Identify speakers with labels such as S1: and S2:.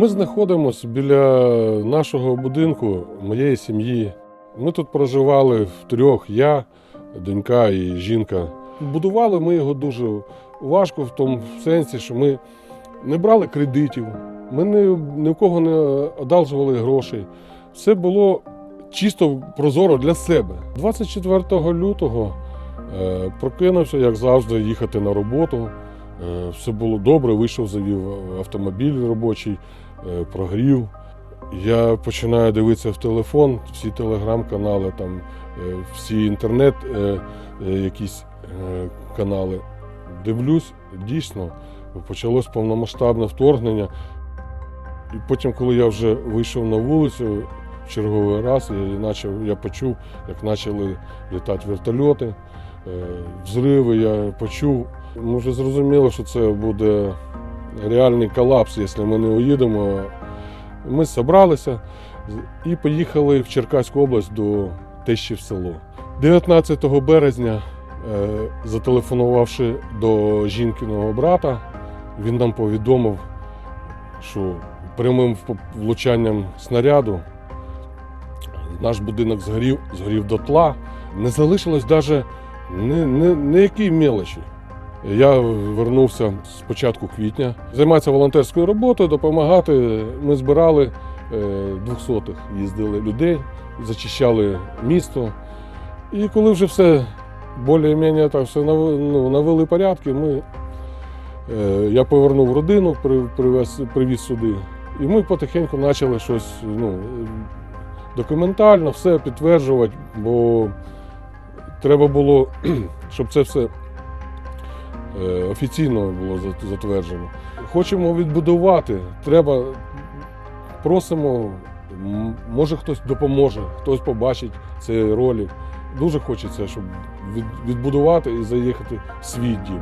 S1: Ми знаходимося біля нашого будинку, моєї сім'ї. Ми тут проживали втрьох, я, донька і жінка. Будували ми його дуже важко в тому сенсі, що ми не брали кредитів, ми ні, ні в кого не одалжували грошей. Все було чисто прозоро для себе. 24 лютого е, прокинувся, як завжди, їхати на роботу. Е, Все було добре, вийшов, завів автомобіль робочий, прогрів. Я починаю дивитися в телефон, всі телеграм-канали, там, е, всі інтернет, е, е, якісь е, канали. Дивлюсь, дійсно, почалось повномасштабне вторгнення. І потім, коли я вже вийшов на вулицю в черговий раз, я, почав, я почув, як почали літати вертольоти, е, взриви я почув. Ми вже зрозуміли, що це буде реальний колапс, якщо ми не уїдемо. Ми зібралися і поїхали в Черкаську область до тещі в село. 19 березня, е, зателефонувавши до жінкиного брата, він нам повідомив, що прямим влучанням снаряду наш будинок згорів, згорів дотла. Не залишилось навіть ні, ні, ніякої мелочі. Я вернувся з початку квітня. Займатися волонтерською роботою, допомагати. Ми збирали е, двохсотих, їздили людей, зачищали місто. І коли вже все більш-менш так все ну, навели порядки, ми, е, я повернув родину, привез, привіз сюди. І ми потихеньку почали щось ну, документально все підтверджувати, бо треба було, щоб це все офіційно було затверджено. Хочемо відбудувати, треба, просимо, може хтось допоможе, хтось побачить цей ролик. Дуже хочеться, щоб відбудувати і заїхати в свій дім.